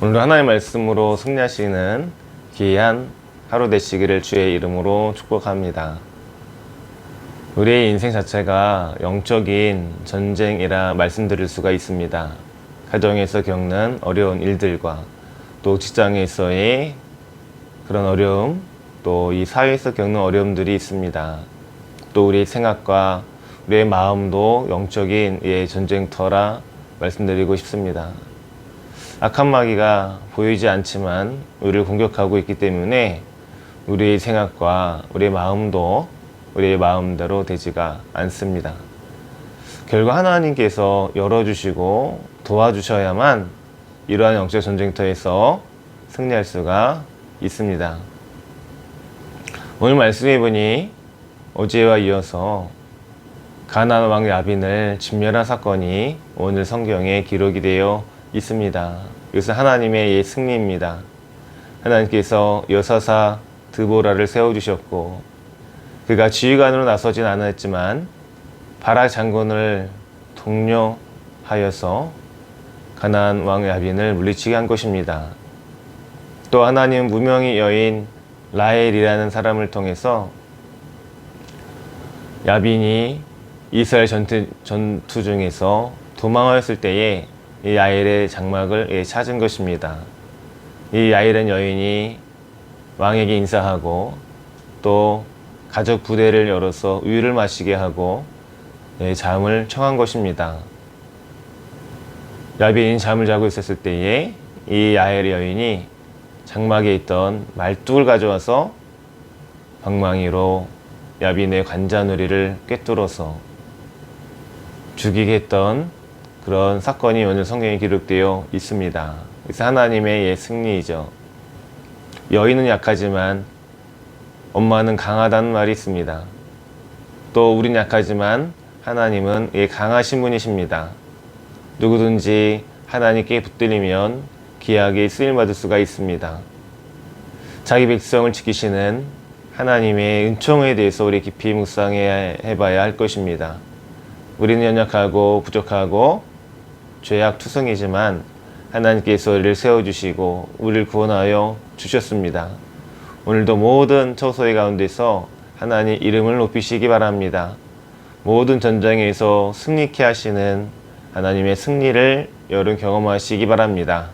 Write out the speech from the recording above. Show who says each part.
Speaker 1: 오늘 하나의 말씀으로 승리하시는 귀한 하루 되시기를 주의 이름으로 축복합니다. 우리의 인생 자체가 영적인 전쟁이라 말씀드릴 수가 있습니다. 가정에서 겪는 어려운 일들과 또 직장에서의 그런 어려움, 또 이 사회에서 겪는 어려움들이 있습니다. 또 우리 생각과 우리의 마음도 영적인 예, 전쟁터라 말씀드리고 싶습니다. 악한 마귀가 보이지 않지만 우리를 공격하고 있기 때문에 우리의 생각과 우리의 마음도 우리의 마음대로 되지가 않습니다. 결국 하나님께서 열어주시고 도와주셔야만 이러한 영적 전쟁터에서 승리할 수가 있습니다. 오늘 말씀해 보니 어제와 이어서 가나안 왕 야빈을 진멸한 사건이 오늘 성경에 기록이 되어 있습니다. 이것은 하나님의 승리입니다. 하나님께서 여사사 드보라를 세워주셨고 그가 지휘관으로 나서진 않았지만 바락 장군을 독려하여서 가나안 왕 야빈을 물리치게 한 것입니다. 또 하나님 무명의 여인 라헬이라는 사람을 통해서 야빈이 이스라엘 전투, 전투 중에서 도망하였을 때에 이 야엘의 장막을 예, 찾은 것입니다. 이 야엘은 여인이 왕에게 인사하고 또 가족 부대를 열어서 우유를 마시게 하고 예, 잠을 청한 것입니다. 야빈이 잠을 자고 있었을 때에 이 야엘 여인이 장막에 있던 말뚝을 가져와서 방망이로 야빈의 관자놀이를 꿰뚫어서 죽이게 했던 그런 사건이 오늘 성경에 기록되어 있습니다. 그래서 하나님의 예 승리이죠. 여인은 약하지만 엄마는 강하다는 말이 있습니다. 또 우린 약하지만 하나님은 예 강하신 분이십니다. 누구든지 하나님께 붙들리면 귀하게 쓰임받을 수가 있습니다. 자기 백성을 지키시는 하나님의 은총에 대해서 우리 깊이 묵상해 봐야 할 것입니다. 우리는 연약하고 부족하고 죄악 투성이지만 하나님께서 우리를 세워주시고 우리를 구원하여 주셨습니다. 오늘도 모든 처소의 가운데서 하나님 이름을 높이시기 바랍니다. 모든 전쟁에서 승리케 하시는 하나님의 승리를 여름 경험하시기 바랍니다.